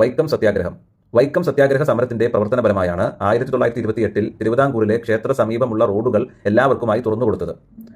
വൈക്കം സത്യാഗ്രഹം. വൈക്കം സത്യാഗ്രഹ സമരത്തിന്റെ പ്രവർത്തനപരമായാണ് ആയിരത്തി തൊള്ളായിരത്തി ഇരുപത്തി എട്ടിൽ തിരുവിതാംകൂറിലെ ക്ഷേത്ര സമീപമുള്ള റോഡുകൾ എല്ലാവർക്കുമായി തുറന്നു കൊടുത്തത്.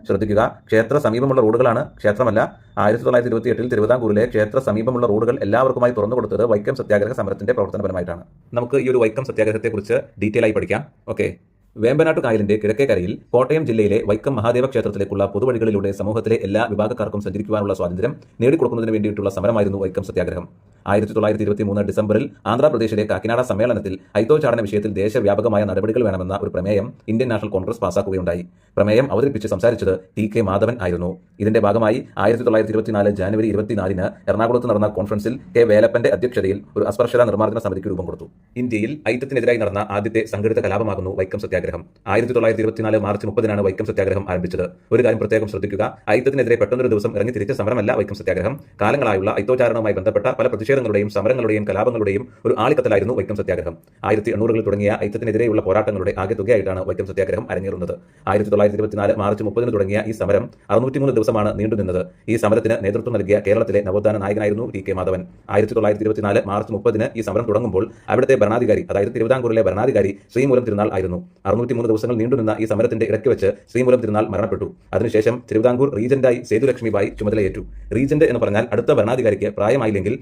ശ്രദ്ധിക്കുക ക്ഷേത്ര സമീപമുള്ള റോഡുകളാണ് ക്ഷേത്രമല്ല. ആയിരത്തി തൊള്ളായിരത്തി ഇരുപത്തി എട്ടിൽ തിരുവിതാംകൂറിലെ ക്ഷേത്ര സമീപമുള്ള റോഡുകൾ എല്ലാവർക്കുമായി തുറന്നു കൊടുത്തത് വൈക്കം സത്യാഗ്രഹ സമരത്തിന്റെ പ്രവർത്തനപരമായിട്ടാണ് നമുക്ക് ഈ ഒരു വൈക്കം സത്യാഗ്രഹത്തെക്കുറിച്ച് ഡീറ്റെയിൽ ആയി പഠിക്കാം. ഓക്കെ. വേമ്പനാട്ടു കായലിന്റെ കിഴക്കേ കരയിൽ കോട്ടയം ജില്ലയിലെ വൈക്കം മഹാദേവ ക്ഷേത്രത്തിലേക്കുള്ള പൊതുവഴികളിലൂടെ സമൂഹത്തിലെ എല്ലാ വിഭാഗക്കാർക്കും സഞ്ചരിക്കുവാനുള്ള സ്വാതന്ത്ര്യം നേടിക്കൊടുക്കുന്നതിന് വേണ്ടിയിട്ടുള്ള സമരമായിരുന്നു വൈക്കം സത്യാഗ്രഹം. ആയിരത്തി തൊള്ളായിരത്തി ഇരുപത്തി മൂന്ന് ഡിസംബറിൽ ആന്ധ്രാപ്രദേശിലെ കാക്കിനാട സമ്മേളനത്തിൽ ഐത്തോച്ചാടന വിഷയത്തിൽ ദേശവ്യാപകമായ നടപടികൾ വേണമെന്ന ഒരു പ്രമേയം ഇന്ത്യൻ നാഷണൽ കോൺഗ്രസ് പാസാക്കുകയുണ്ടായി. പ്രമേയം അവതരിപ്പിച്ച് സംസാരിച്ചത് ടി കെ മാധവൻ ആയിരുന്നു. ഇതിന്റെ ഭാഗമായി ആയിരത്തി തൊള്ളായിരത്തി ഇരുപത്തിനാല് ജാനുവരി ഇരുപത്തിനാലിന് എറണാകുളത്ത് നടന്ന കോൺഫറൻസിൽ കെ വേലപ്പന്റെ അധ്യക്ഷതയിൽ ഒരു അസ്പർശത നിർമ്മാർജന സമിതിക്ക് രൂപം കൊടുത്തു. ഇന്ത്യയിൽ ഐക്യത്തിനെതിരായി നടന്ന ആദ്യത്തെ സംഘടിത കലാപമാകുന്നു വൈക്കം സത്യാഗ്രഹം. ആയിരത്തി തൊള്ളായിരത്തി ഇരുപത്തിനാല് മാർച്ച് മുപ്പതിനാണ് വൈക്കം സത്യാഗ്രഹം ആരംഭിച്ചത്. ഒരു കാര്യം പ്രത്യേകം ശ്രദ്ധിക്കുക. ഐക്യത്തിനെതിരെ പെട്ടെന്നൊരു ദിവസം ഇറങ്ങി തിരിച്ച സമരമല്ല വൈക്കം സത്യാഗ്രഹം. കാലങ്ങളായുള്ള ഐത്തോചാരണവുമായി ബന്ധപ്പെട്ട പല പ്രതിഷേധങ്ങളുടെയും സമരങ്ങളുടെയും കലാപങ്ങളുടെയും ഒരു ആളിക്കത്തലായിരുന്നു വൈക്കം സത്യാഗ്രഹം. ആയിരത്തി എണ്ണൂറുകളിൽ തുടങ്ങിയ ഐക്യത്തിനെതിരെയുള്ള പോരാട്ടങ്ങളുടെ ആകെ തുകയായിട്ടാണ് വൈക്കം സത്യാഗ്രഹം അരങ്ങേറുന്നത്. ആയിരത്തി തൊള്ളായിരത്തി ഇരുപത്തിനാല് മാർച്ച് മുപ്പതിന് തുടങ്ങിയ ഈ സമരം അറുന്നൂറ്റിമൂന്ന് ദിവസമാണ് നീണ്ടുനിന്നത് ഈ സമരത്തിന് നേതൃത്വം നൽകിയ കേരളത്തിലെ നവോത്ഥാന നായകനായിരുന്നു ടി കെ മാധവൻ. ആയിരത്തി തൊള്ളായിരത്തി ഇരുപത്തിനാല് മാർച്ച് മുപ്പതിന് ഈ സമരം തുടങ്ങുമ്പോൾ അവിടുത്തെ ഭരണാധികാരി അതായത് തിരുവിതാംകൂറിലെ ഭരണാധികാരി ശ്രീമൂലം തിരുനാൾ ആയിരുന്നു. അറുന്നൂറ്റിമൂന്ന് ദിവസങ്ങൾ നീണ്ടുനിന്ന ഈ സമരത്തിന്റെ ഇടയ്ക്ക് വെച്ച് ശ്രീമൂലം തിരുനാൾ മരണപ്പെട്ടു. അതിനുശേഷം തിരുവിതാംകൂർ റീജന്റായി സേതുലക്ഷ്മിബായി ചുമതലയേറ്റു. റീജന്റ് എന്ന് പറഞ്ഞാൽ അടുത്ത ഭരണാധികാരിക്ക് പ്രായമായില്ലെങ്കിൽ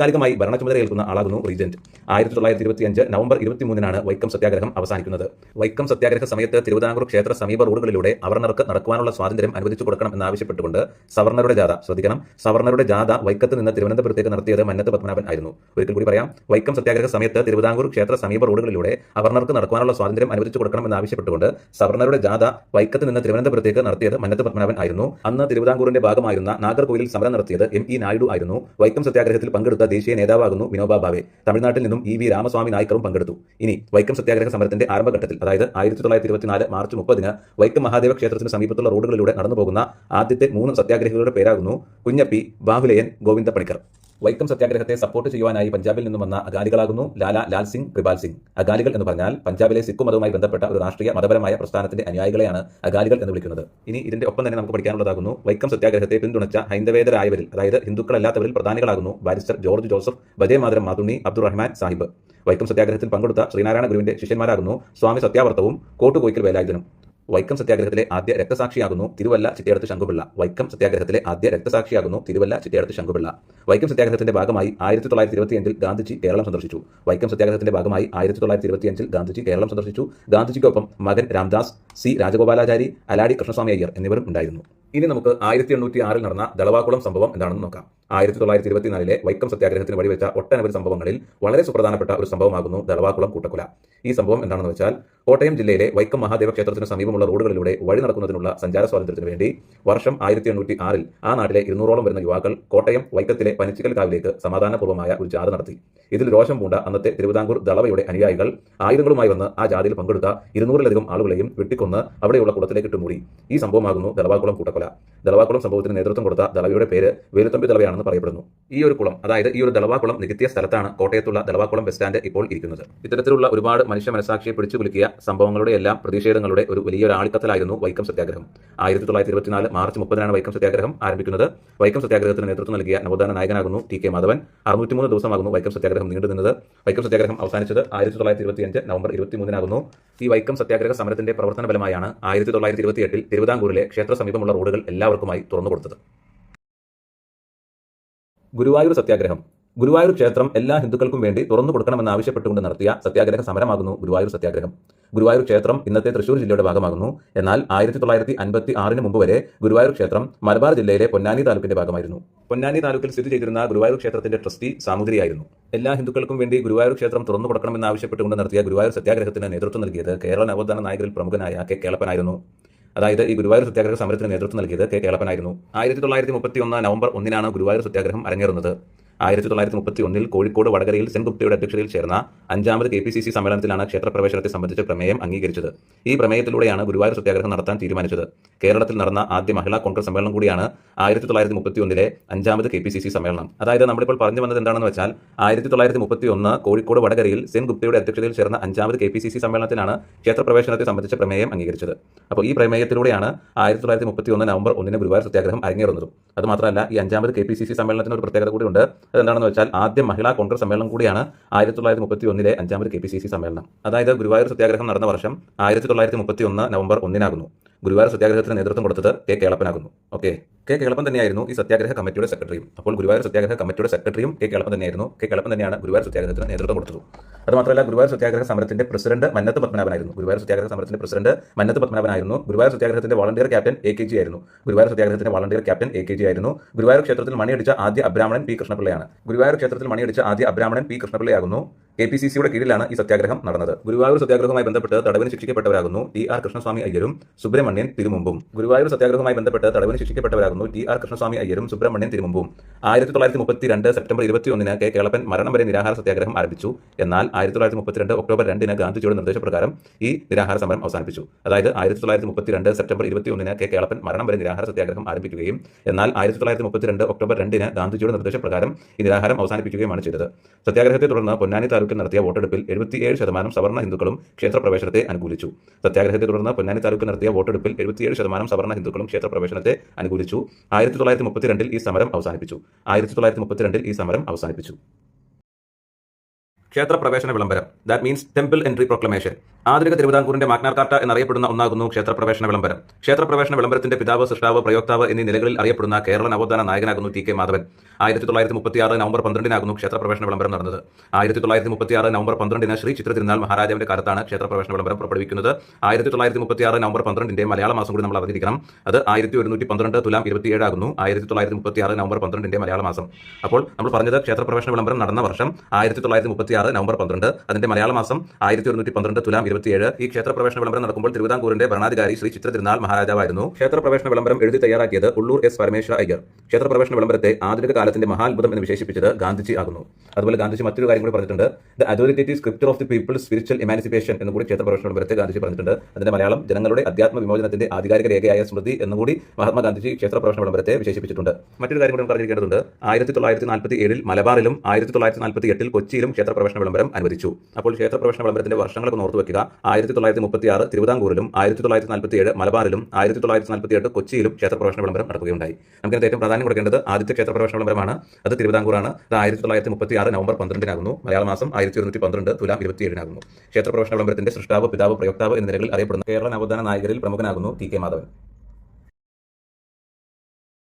താൽക്കാലികമായി ഭരണചുമതല ഏൽക്കുന്ന ആളാകുന്നു റീജന്റ്. ആയിരത്തി തൊള്ളായിരത്തി ഇരുപത്തിയഞ്ച് നവംബർ ഇരുപത്തി മൂന്നിനാണ് വൈക്കം സത്യാഗ്രഹം അവസാനിക്കുന്നത്. വൈക്കം സത്യാഗ്രഹ സമയത്ത് തിരുവിതാംകൂർ ക്ഷേത്ര സമീപ റോഡുകളിലൂടെ അവർണർക്ക് നടക്കുവാനുള്ള സ്വാതന്ത്ര്യം അനുവദിച്ചു കൊടുക്കണം എന്നാവശ്യപ്പെട്ടുകൊണ്ട് സവർണറുടെ ജാഥ ശ്രദ്ധിക്കണം. സവർണറുടെ ജാഥ വൈക്കത്ത് നിന്ന് തിരുവനന്തപുരത്തേക്ക് നടത്തിയത് മന്നത്ത് പത്മനാഭൻ ആയിരുന്നു. ഒരിക്കൽ കൂടി പറയാം വൈക്കം സത്യാഗ്രഹ സമയത്ത് തിരുവിതാംകൂർ ക്ഷേത്ര സമീപ റോഡുകളിലൂടെ അവർണർക്ക് നടക്കുവാനുള്ള സ്വാതന്ത്ര്യം അനുവദിച്ചു കൊടുക്കണം എന്നാവശ്യപ്പെട്ടുകൊണ്ട് സവർണറുടെ ജാഥ വൈക്കത്ത് നിന്ന് തിരുവനന്തപുരത്തേക്ക് നടത്തിയത് മന്നത്ത് പത്മനാഭൻ ആയിരുന്നു. അന്ന് തിരുവിതാംകൂറിന്റെ ഭാഗമായിരുന്ന നാഗർകോയിലിൽ സമരം നടത്തിയത് എം ഇ നായിഡു ആയിരുന്നു. വൈക്കം സത്യാഗ്രഹത്തിൽ പങ്കെടുത്ത ദേശീയ നേതാവാകുന്നു വിനോബ ഭാവെ. തമിഴ്നാട്ടിൽ നിന്നും ഇ വി രാമസ്വാമി നായ്ക്കറും പങ്കെടുത്തു. ഇനി വൈക്കം സത്യാഗ്രഹ സമരത്തിന്റെ ആരംഭഘട്ടത്തിൽ അതായത് ആയിരത്തി തൊള്ളായിരത്തി ഇരുപത്തിനാല് മാർച്ച് മുപ്പതിന് വൈക്കം മഹാദേവ ക്ഷേത്രത്തിന് സമീപത്തുള്ള റോഡുകളിലൂടെ നടന്നു പോകുന്ന ആദ്യത്തെ മൂന്ന് സത്യാഗ്രഹികളുടെ പേരാകുന്നു കുഞ്ഞപ്പി ബാഹുലയൻ ഗോവിന്ദ പണിക്കർ വൈക്കം സത്യാഗ്രഹത്തെ സപ്പോർട്ട് ചെയ്യുവാനായി പഞ്ചാബിൽ നിന്നും വന്ന അകാലികളാകുന്നു ലാല ലാൽ സിംഗ് കൃപാൽ സിംഗ്. അകാലികൾ എന്ന് പറഞ്ഞാൽ പഞ്ചാബിലെ സിഖ് മതവുമായി ബന്ധപ്പെട്ട ഒരു രാഷ്ട്രീയ മതപരമായ പ്രസ്ഥാനത്തിന്റെ അനുയായികളെയാണ് അകാലികൾ എന്ന് വിളിക്കുന്നത്. ഇനി ഇതിന്റെ ഒപ്പം തന്നെ നമുക്ക് പഠിക്കാനുള്ളതാകുന്നു വൈക്കം സത്യാഗ്രഹത്തെ പിന്തുണച്ച ഹൈന്ദവേതരായവരിൽ അതായത് ഹിന്ദുക്കളല്ലാത്തവരിൽ പ്രധാനികളാകുന്നു ബാരിസ്റ്റർ ജോർജ് ജോസഫ് വജയമാതരം മാതുണ്ണി അബ്ദുറഹ്മാൻ സാഹിബ്. വൈക്കം സത്യാഗ്രഹത്തിൽ പങ്കെടുത്ത ശ്രീനാരായണ ഗുരുവിന്റെ ശിഷ്യന്മാരാകുന്നു സ്വാമി സത്യാവർത്തവും കോട്ടുകോയ്ക്കൽ വേലായുധനും. വൈക്കം സത്യാഗ്രഹത്തിലെ ആദ്യ രക്തസാക്ഷിയാകുന്നു തിരുവല്ല ചിറ്റയടത്ത് ശങ്കുപിള്ള വൈക്കം സത്യാഗ്രഹത്തിലെ ആദ്യ രക്തസാക്ഷിയാകുന്നു തിരുവല്ല ചിറ്റയടത്ത് ശങ്കുപിള്ള വൈക്കം സത്യാഗ്രഹത്തിന്റെ ഭാഗമായി ആയിരത്തി തൊള്ളായിരത്തി ഇരുപത്തിയഞ്ചിൽ ഗാന്ധിജി കേരളം സന്ദർശിച്ചു. വൈക്കം സത്യാഗ്രഹത്തിന്റെ ഭാഗമായി ആയിരത്തി തൊള്ളായിരത്തി ഇരുപത്തിയഞ്ചിൽ ഗാന്ധിജി കേരളം സന്ദർശിച്ചു. ഗാന്ധിജിക്കൊപ്പം മകൻ രാംദാസ് സി രാജഗോപാലാചാരി അലാടി കൃഷ്ണസ്വാമി അയ്യർ എന്നിവരും ഉണ്ടായിരുന്നു. ഇനി നമുക്ക് ആയിരത്തി എണ്ണൂറ്റി ആറിൽ നടന്ന ദളവാകുളം സംഭവം എന്താണെന്ന് നോക്കാം. ആയിരത്തി തൊള്ളായിരത്തി ഇരുപത്തിനാലിലെ വൈക്കം സത്യാഗ്രഹത്തിന് വഴിവെച്ച ഒട്ടനവധി സംഭവങ്ങളിൽ വളരെ സുപ്രധാനപ്പെട്ട ഒരു സംഭവമാകുന്നു ദളവാക്കുളം കൂട്ടക്കുല. ഈ സംഭവം എന്താണെന്ന് വെച്ചാൽ കോട്ടയം ജില്ലയിലെ വൈക്കം മഹാദേവ ക്ഷേത്രത്തിന് സമീപമുള്ള റോഡുകളിലൂടെ വഴി നടക്കുന്നതിനുള്ള സഞ്ചാര സ്വാതന്ത്ര്യത്തിന് വേണ്ടി വർഷം ആയിരത്തി എണ്ണൂറ്റി ആറിൽ ആ നാട്ടിലെ ഇരുന്നൂറോളം വരുന്ന യുവാക്കൾ കോട്ടയം വൈക്കത്തിലെ പനിച്ചിക്കൽ കാവിലേക്ക് സമാധാനപൂർവമായ ഒരു ജാഥ നടത്തി. ഇതിൽ രോഷം പൂണ്ട അന്നത്തെ തിരുവിതാംകൂർ ദളവയുടെ അനുയായികൾ ആയുധങ്ങളുമായി വന്ന് ആ ജാഥയിൽ പങ്കെടുത്ത ഇരുന്നൂറിലധികം ആളുകളെയും വെട്ടിക്കൊന്ന് അവിടെയുള്ള കുളത്തിലേക്ക് ഇട്ടുമൂടി ഈ സംഭവമാകുന്നു ദളവാക്കുളം കൂട്ടക്കൊല. ദളവാക്കുളം സംഭവത്തിന് നേതൃത്വം കൊടുത്ത ദളവയുടെ പേര് വേലുത്തമ്പി ദളവയാണെന്ന് പറയപ്പെടുന്നു. ഈ ഒരു കുളം അതായത് ഈ ഒരു ദളവാക്കുളം നികത്തിയ സ്ഥലത്താണ് കോട്ടയത്തുള്ള ദളവാക്കുളം ബസ് സ്റ്റാൻഡ് ഇപ്പോൾ ഇരിക്കുന്നത്. ഇത്തരത്തിലുള്ള ഒരുപാട് മനുഷ്യ മനസാക്ഷിയെ പിടിച്ചു കുലുക്കിയ സംഭവങ്ങളുടെ എല്ലാം പ്രതിഷേധങ്ങളുടെ ഒരു വലിയൊരു ആളിക്കത്തലായിരുന്നു വൈക്കം സത്യാഗ്രഹം. ആയിരത്തി തൊള്ളായിരത്തി ഇരുപത്തിനാല് മാർച്ച് മുപ്പതിനാണ് വൈക്കം സത്യാഗ്രഹം ആരംഭിക്കുന്നത്. വൈക്കം സത്യാഗ്രഹത്തിന് നേതൃത്വം നൽകിയ നവോത്ഥാന നായകനാകുന്നു ടി കെ മാധവൻ. അറുന്നൂറ്റിമൂന്ന് ദിവസമാകുന്നു വൈക്കം സത്യാഗ്രഹം നീണ്ടു നീണ്ടുനിന്നത്. വൈക്കം സത്യാഗ്രഹം അവസാനിച്ചത് ആയിരത്തി തൊള്ളായിരത്തി ഇരുപത്തിയഞ്ച് നവംബർ ഇരുപത്തിമൂന്നിനാകുന്നു. ഈ വൈക്കം സത്യാഗ്രഹ സമരത്തിന്റെ പ്രവർത്തന ഫലമായാണ് ആയിരത്തി തൊള്ളായിരത്തി ഇരുപത്തിയെട്ടിൽ തിരുവിതാംകൂറിലെ ക്ഷേത്ര സമീപമുള്ള റോഡുകൾ എല്ലാവർക്കുമായി തുറന്നു കൊടുത്തത് ഗുരുവായൂർ സത്യാഗ്രഹം. ഗുരുവായൂർ ക്ഷേത്രം എല്ലാ ഹിന്ദുക്കൾക്കും വേണ്ടി തുറന്നു കൊടുക്കണമെന്ന് ആവശ്യപ്പെട്ടുകൊണ്ട് നടത്തിയ സത്യാഗ്രഹ സമരമാകുന്നു ഗുരുവായൂർ സത്യാഗ്രഹം. ഗുരുവായൂർ ക്ഷേത്രം ഇന്നത്തെ തൃശൂർ ജില്ലയുടെ ഭാഗമാകുന്നു. എന്നാൽ ആയിരത്തി തൊള്ളായിരത്തി അൻപത്തി ആറിന് മുമ്പ് വരെ ഗുരുവായൂർ ക്ഷേത്രം മലബാർ ജില്ലയിലെ പൊന്നാനി താലൂക്കിന്റെ ഭാഗമായിരുന്നു. പൊന്നാനി താലൂക്കിൽ സ്ഥിതി ചെയ്തിരുന്ന ഗുരുവായൂർ ക്ഷേത്രത്തിന്റെ ട്രസ്റ്റി സാമൂതിരിയായിരുന്നു എല്ലാ ഹിന്ദുക്കൾക്കും വേണ്ടി ഗുരുവായൂർ ക്ഷേത്രം തുറന്നു കൊടുക്കണമെന്ന് ആവശ്യപ്പെട്ടുകൊണ്ട് നടത്തിയ ഗുരുവായൂർ സത്യാഗ്രഹത്തിന് നേതൃത്വം നൽകിയത് കേരള നവോത്ഥാന നായകരിൽ പ്രമുഖനായ കെ. കേളപ്പനായിരുന്നു. അതായത് ഈ ഗുരുവായൂർ സത്യാഗ്രഹ സമരത്തിന് നേതൃത്വം നൽകിയത് കെ കേളപ്പനായിരുന്നു. ആയിരത്തി തൊള്ളായിരത്തി മുപ്പത്തി ഒന്ന് നവംബർ ഒന്നിനാണ് ഗുരുവായൂർ സത്യാഗ്രഹം അരങ്ങേറുന്നത്. ആയിരത്തി തൊള്ളായിരത്തി മുപ്പത്തി ഒന്നിൽ കോഴിക്കോട് വടകരയിൽ സെൻഗുപ്തയുടെ അധ്യക്ഷതയിൽ ചേർന്ന അഞ്ചാമത് കെ പി സി സി സമ്മേളനത്തിലാണ് ക്ഷേത്രപ്രവേശനത്തെ സംബന്ധിച്ച പ്രമേയം അംഗീകരിച്ചത്. ഈ പ്രമേയത്തിലൂടെയാണ് ഗുരുവായൂർ സത്യാഗ്രഹം നടത്താൻ തീരുമാനിച്ചത്. കേരളത്തിൽ നടന്ന ആദ്യ മഹിളാ കോൺഗ്രസ് സമ്മേളനം കൂടിയാണ് ആയിരത്തി തൊള്ളായിരത്തി മുപ്പത്തി ഒന്നിലെ അഞ്ചാമത് കെ പി സി സി സമ്മേളനം. അതായത് നമ്മളിപ്പോൾ പറഞ്ഞു വന്നത് എന്താണെന്ന് വെച്ചാൽ ആയിരത്തി തൊള്ളായിരത്തി മുപ്പത്തി ഒന്ന് കോഴിക്കോട് വടകരയിൽ സെൻ ഗുപ്തയുടെ അധ്യക്ഷതയിൽ ചേർന്ന അഞ്ചാമത് കെ പി സി സി സമ്മേളനത്തിലാണ് ക്ഷേത്രപ്രവേശനത്തെ സംബന്ധിച്ച പ്രമേയം അംഗീകരിച്ചത്. അപ്പോൾ ഈ പ്രമേയത്തിലൂടെയാണ് ആയിരത്തി തൊള്ളായിരത്തി മുപ്പത്തി ഒന്ന് നവംബർ ഒന്നിന് ഗുരുവായൂർ സത്യാഗ്രഹം അരങ്ങേറുന്നതും. അതുമാത്രമല്ല ഈ അഞ്ചാമത് കെ പി സി സി സമ്മേളനത്തിന് ഒരു പ്രത്യേകത കൂടിയുണ്ട്. അതെന്താണെന്ന് വെച്ചാൽ ആദ്യം മഹിളാ കോൺഗ്രസ് സമ്മേളനം കൂടിയാണ് ആയിരത്തി തൊള്ളായിരത്തി മുപ്പത്തി ഒന്നിലെ അഞ്ചാമത് കെ പി സി സി സമ്മേളനം. അതായത് ഗുരുവായൂർ സത്യാഗ്രഹം നടന്ന വർഷം ആയിരത്തി തൊള്ളായിരത്തി മുപ്പത്തി ഒന്ന് നവംബർ ഒന്നിനാകുന്നു. ഗുരുവായൂർ സത്യാഗ്രഹത്തിന് നേതൃത്വം കൊടുത്തത് കെ കേളപ്പനാകുന്നു. ഓക്കെ. കെ കേളപ്പൻ തന്നെയായിരുന്നു ഈ സത്യാഗ്രഹ കമ്മിറ്റിയുടെ സെക്രട്ടറിയും. അപ്പോൾ ഗുരുവായൂർ സത്യാഗ്രഹ കമ്മിറ്റിയുടെ സെക്രട്ടറിയും കെ കേളപ്പൻ തന്നെയായിരുന്നു. കെ കേളപ്പൻ തന്നെയാണ് ഗുരുവായൂർ സത്യാഗ്രഹത്തിന് നേതൃത്വം കൊടുത്തത്. അതുമാത്രമല്ല ഗുരുവായൂർ സത്യാഗ്രഹ സമരത്തിന്റെ പ്രസിഡന്റ് മന്നത്ത് പത്മനാഭനായിരുന്നു. ഗുരുവായൂർ സത്യാഗ്രഹ സമരത്തിന്റെ പ്രസിഡന്റ് മന്നത്ത് പത്മനാഭനായിരുന്നു. ഗുരുവായൂർ സത്യാഗ്രഹത്തിന്റെ volunteer captain A K G ആയിരുന്നു. ഗുരുവായൂർ സത്യാഗ്രഹത്തിന്റെ volunteer captain A K G ആയിരുന്നു. ഗുരുവായൂർ ക്ഷേത്രത്തിൽ മണിയടിച്ച ആദ്യ അബ്രാഹ്മണൻ പി കൃഷ്ണപിള്ളയാണ്. ഗുരുവായൂർ ക്ഷേത്രത്തിൽ മണിയടിച്ച ആദ്യ അബ്രാഹ്മണൻ പി കൃഷ്ണപിള്ളയാകുന്നു. കെ പി സി സിയുടെ കീഴിലാണ് ഈ സത്യാഗ്രഹം നടന്നത്. ഗുരുവായൂർ സത്യാഗ്രഹവുമായി ബന്ധപ്പെട്ട് തടവിന് ശിക്ഷിക്കപ്പെട്ടവരാകുന്നു ടി ആർ കൃഷ്ണസ്വാമി അയ്യരും സുബ്രഹ്മണ്യൻ തിരുമുമ്പും. ഗുരുവായൂർ സത്യാഗ്രഹവുമായി ബന്ധപ്പെട്ട് തടവിന് ശിക്ഷിക്കപ്പെട്ടവരാകുന്നു ടി ആർ കൃഷ്ണസ്വാമി അയ്യരും സുബ്രഹ്മണ്യൻ തിരുമുമ്പും. ആയിരത്തി തൊള്ളായിരത്തി മുപ്പത്തി രണ്ട് സെപ്റ്റംബർ ഇരുപത്തി ഒന്നിന് കെ കേളപ്പൻ മരണം വരെ നിരാഹാര സത്യാഗ്രഹം ആരംഭിച്ചു. എന്നാൽ ആയിരത്തി തൊള്ളായിരത്തി മുപ്പത്തിരണ്ട് ഒക്ടോബർ രണ്ടിന് ഗാന്ധിജിയുടെ നിർദ്ദേശപ്രകാരം ഈ നിരാഹാര സമരം അവസാനിപ്പിച്ചു. അതായത് ആയിരത്തി തൊള്ളായിരത്തി മുപ്പത്തിരണ്ട് സെപ്റ്റംബർ ഇരുപത്തി ഒന്നിന് കെ കേളപ്പൻ മരണം വരെ നിരാഹാര സത്യാഗ്രഹം ആരംഭിക്കുകയും എന്നാൽ ആയിരത്തി തൊള്ളായിരത്തി മുപ്പത്തിരണ്ട് ഒക്ടോബർ രണ്ടിന് ഗാന്ധിജിയുടെ നിർദ്ദേശപ്രകാരം ഈ നിരാഹാരം അവസാനിപ്പിക്കുകയുമാണ് ചെയ്തത്. സത്യാഗ്രഹത്തെ തുടർന്ന് പൊന്നാനി താലൂക്കിൽ നടത്തിയ വോട്ടെടുപ്പിൽ എഴുപത്തിയേഴ് ശതമാനം സവർണ ഹിന്ദുക്കളും ക്ഷേത്രപ്രവേശനത്തെ അനുകൂലിച്ചു. സത്യാഗ്രഹത്തെ തുടർന്ന് പൊന്നാനി താലൂക്കിൽ നടത്തിയ വോട്ടെടുപ്പിൽ എഴുപത്തിയേഴ് ശതമാനം സവർണ ഹിന്ദുക്കളും ക്ഷേത്രപ്രവേശനത്തെ അനുകൂലിച്ചു. ആയിരത്തി തൊള്ളായിരത്തി മുപ്പത്തിരണ്ടിൽ ഈ സമരം അവസാനിപ്പിച്ചു. ആയിരത്തി തൊള്ളായിരത്തി മുപ്പത്തിരണ്ടിൽ ഈ സമരം അവസാനിപ്പിച്ചു. ക്ഷേത്രപ്രവേശന വിളംബരം. That means temple entry proclamation ആധുനിക തിരുവിതാംകൂറിന്റെ മാഗ്നാർ എന്നറിയപ്പെടുന്ന ഒന്നാകുന്നു ക്ഷേത്രപ്രവേശന വിളംബരം. ക്ഷേത്രപ്രവേശന വിളംബരത്തിന്റെ പിതാവ് സൃഷ്ടാവ് പ്രയോക്താവ് എന്നീ നിലകളിൽ അറിയപ്പെടുന്ന കേരള നവോത്ഥാന നായകനാകുന്നു ടി കെ മാധവൻ. ആയിരത്തി തൊള്ളായിരത്തി മുപ്പത്തിയാറ് നവംബർ പന്ത്രണ്ടിനാകുന്നു ക്ഷേത്രപ്രവേശന വിളംബരം നടന്നത്. ആയിരത്തി തൊള്ളായിരത്തി മുപ്പത്തിയാറ് നവംബർ പന്ത്രണ്ടിന് ശ്രീ ചിത്ര തിരുനാൾ മഹാരാജാവിന്റെ കാലത്താണ് ക്ഷേത്രപ്രവേശന വിളംബരം പുറപ്പെടുവിക്കുന്നത്. ആയിരത്തി തൊള്ളായിരത്തി മുപ്പത്തിയാറ് നവംബർ പന്ത്രണ്ടിന്റെ മലയാള മാസം കൂടി നമ്മൾ അറിഞ്ഞിരിക്കണം അത് ആയിരത്തി ഒരുന്നൂറ്റി പന്ത്രണ്ട് തുലാം ഇരുപത്തിയേഴ് ആകുന്നു ആയിരത്തി തൊള്ളായിരത്തി മുപ്പത്തിയാറ് നവംബർ പന്ത്രണ്ടിന്റെ മലയാള മാസം. അപ്പോൾ നമ്മൾ പറഞ്ഞത് ക്ഷേത്രപ്രവേശന വിളംബരം നടന്ന വർഷം ആയിരത്തി തൊള്ളായിരത്തി മുപ്പത്തിയാറ് നവംബർ പന്ത്രണ്ട്. അതിന്റെ മലയാള മാസം ആയിരത്തി ഒരുന്നൂറ്റി പന്ത്രണ്ട് തുലാം ഇരുപത്തിയേഴ്. ഈ ക്ഷേത്രപ്രവേശന വിളംബരം നടക്കുമ്പോൾ തിരുവിതാംകൂറിന്റെ ഭരണാധികാരി ശ്രീ ചിത്ര തിരുനാൾ മഹാരാജാവായിരുന്നു. ക്ഷേത്രപ്രവേശന വിളംബരം എഴുതി തയ്യാറാക്കിയത് ഉള്ളൂർ എസ് പരമേശ്വര അയ്യർ. ക്ഷേത്രപ്രവേശന വിളംബരത്തെ ആധുനിക കാലത്തിന്റെ മഹാത്ഭുതം എന്ന് വിശേഷിപ്പിച്ചത് ഗാന്ധിജി ആകുന്നു. അതുപോലെ ഗാന്ധിജി മറ്റൊരു കാര്യം കൂടി പറഞ്ഞിട്ടുണ്ട്. The authoritative scripture of the people spiritual emancipation എന്ന് കൂടി ക്ഷേത്രപ്രവേശന വിളംബരത്തെ ഗാന്ധിജി പറഞ്ഞിട്ടുണ്ട്. അതിന്റെ മലയാളം ജനങ്ങളുടെ അധ്യാത്മ വിമോചനത്തിന്റെ ആധികാരിക രേഖയായ സ്മൃതി എന്നുകൂടി മഹാത്മാഗാന്ധിജി ക്ഷേത്രപ്രവേശന വിളംബരത്തെ വിശേഷിപ്പിച്ചിട്ടുണ്ട്. മറ്റൊരു കാര്യം കൂടി പറഞ്ഞിരിക്കേണ്ടതുണ്ട് ആയിരത്തി തൊള്ളായിരത്തി നാൽപ്പത്തി ഏഴിൽ മലബാറിലും ആയിരത്തി തൊള്ളായിരത്തി നാൽപ്പത്തി എട്ടിൽ കൊച്ചിയിലും ക്ഷേത്രപ്രവേശന വിളംബരം അനുവദിച്ചു. അപ്പോൾ ക്ഷേത്രപ്രവേശന വിളംബരത്തിന്റെ വർഷങ്ങളൊക്കെ ഓർത്തു ആയിരത്തി തൊള്ളായിരത്തി മുപ്പത്തി ആറ് തിരുവിതാംകൂറിലും ആയിരത്തി തൊള്ളായിരത്തി നാൽപ്പത്തി ഏഴ് മലബാറിലും ആയിരത്തി തൊള്ളായിരത്തി നാൽപ്പത്തി എട്ട് കൊച്ചിയിലും ക്ഷേത്രപ്രവേശന വിളംബരം നടക്കുകയുണ്ടായി. നമുക്ക് ഏറ്റവും പ്രാധാന്യം കൊടുക്കേണ്ടത് ആദ്യത്തെ ക്ഷേത്രപ്രവേശന വിളംബരമാണ് അത് തിരുവിതാംകൂറാണ്. അത് ആയിരത്തി തൊള്ളായിരത്തി മുപ്പത്തി ആറ് നവംബർ പന്ത്രണ്ടിനാകുന്നു മലയാള മാസം ആയിരത്തി ഒരുന്നൂറ്റി പന്ത്രണ്ട് തുലാം ഇരുപത്തിയേഴിനാകുന്നു ക്ഷേത്രപ്രവേശന വിളംബരത്തിന്റെ സൃഷ്ടാവ് പിതാവ് പ്രയോക്താവ് എന്ന നിലകളിൽ അറിയപ്പെടുന്ന കേരള നവോത്ഥാന നായകരിൽ പ്രമുഖനാകുന്നു ടി കെ മാധവൻ.